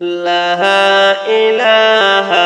لا إله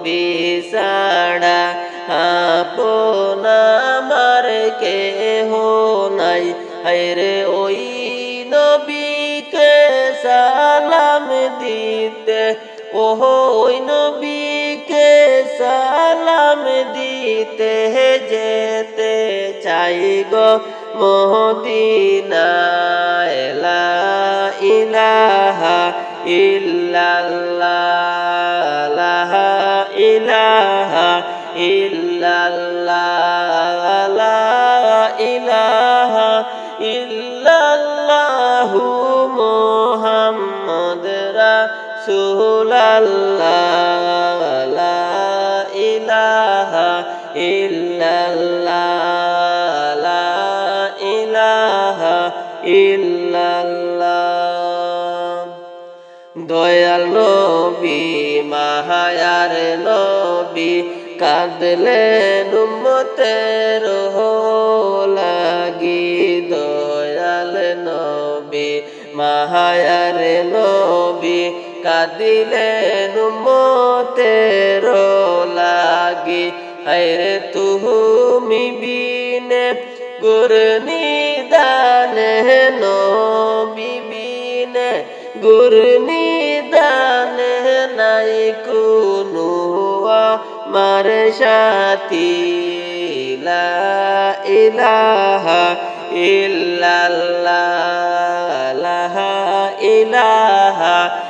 নবী সাড়া আপন আমার কেহ নাই। হায়রে ওই নবীকে সালাম দিতে, ওহ ওই নবীকে সালাম দিতে যেতে চাই গো লা ইলাহা ইল্লাল্লাহ। রাসূলুল্লাহ, লা ইলাহা ইল্লাল্লাহ ইলাহা ইল্লাল্লাহ। দয়াল নবী, মাহায়ার নবী কাঁদলে নুমতের লাগি দয়াল নবী, মাহায়ার নবী কাঁদিলে নুমতের লাগি। হায়রে তুমি বিনে গুরনি দানে নবী বিনে গুরনি দানে নাই কোনো আমার সাথী। লা ইলাহা ইল্লাল্লাহ ইলাহা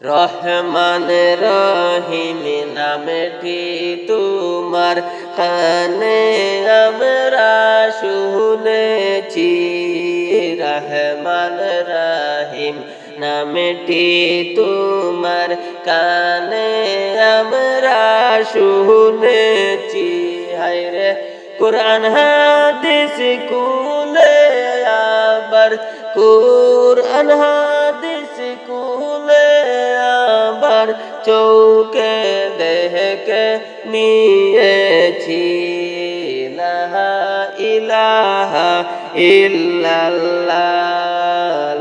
রহমান রহিম নামটি তোমার কানে আমরা শুনেছি। রহমান রহিম নামটি তোমার কানে আমরা শুনেছি। হায়রে কোরআন হাদিস কুলে আবার, কোরআন হাদিস কুলে আবার চৌকে দেহকে নিয়েছি। লাহা ইলাহা ইল্লাল্লাহ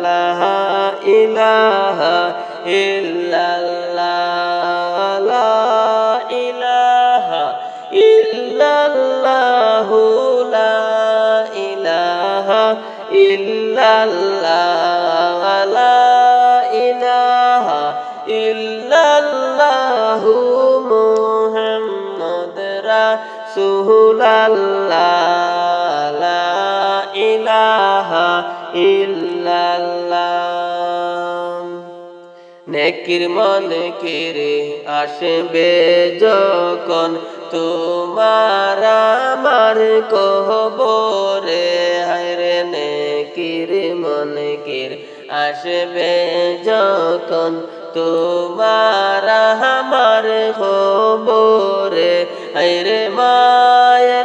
লাহা ইলাহা ইল্লাল্লাহ ইলাহা ইল্লাল্লাহ, লা ইলাহা ইল্লাল্লাহ। নেকির মনে কিরে আসবে যখন তোমার আমার কহবরে। হায়রে নেকির মনে কির আসবে যখন তোমার আমার খবরে হায়রে মায়ের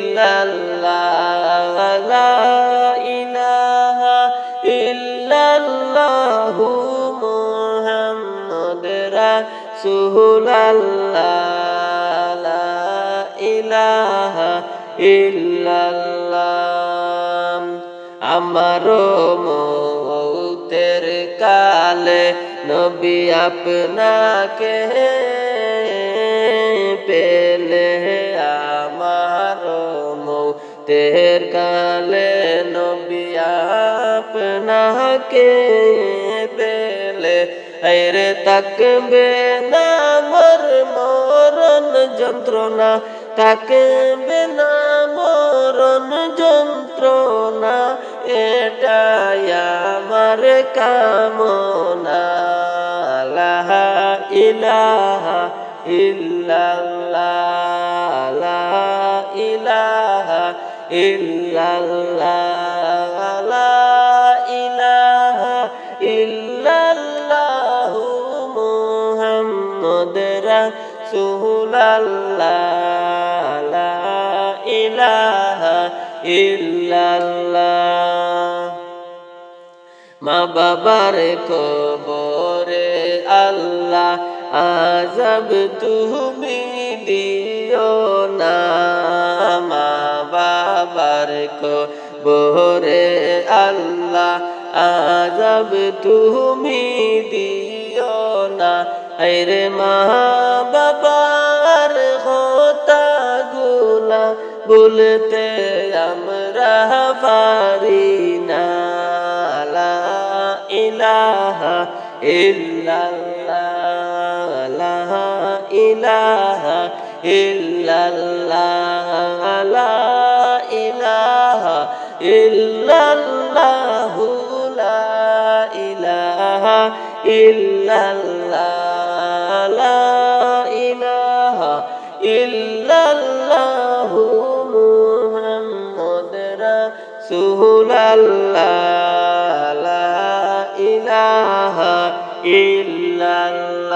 রাসূলুল্লাহ লা ইলাহা আমারও মৌতের কালে নবী আপনাকে পেলে আমারও মৌতের কালে নবী আপনাকে রে তাকবে না মর মরণ যন্ত্রণা তাকবে না মরণ যন্ত্রণা এটাই আমার কামনা লাহা ইলাহা ইল্লাল্লাহ ইলাহা ইল্লাল্লাহ ইল্লাল্লাহ। মা বাবার কবরে আল্লাহ আজব তুমি দিও না। মা বাবার কবরে আল্লাহ আজব তুমি দিও না। রে মা বলতে আমরা পারি না। ইলাহা ইল্লাল্লাহ লা ইলাহা ইল্লাল্লাহ। লা ইলাহা ইল্লাল্লাহ। ইলাহা ইল্লাল্লাহ।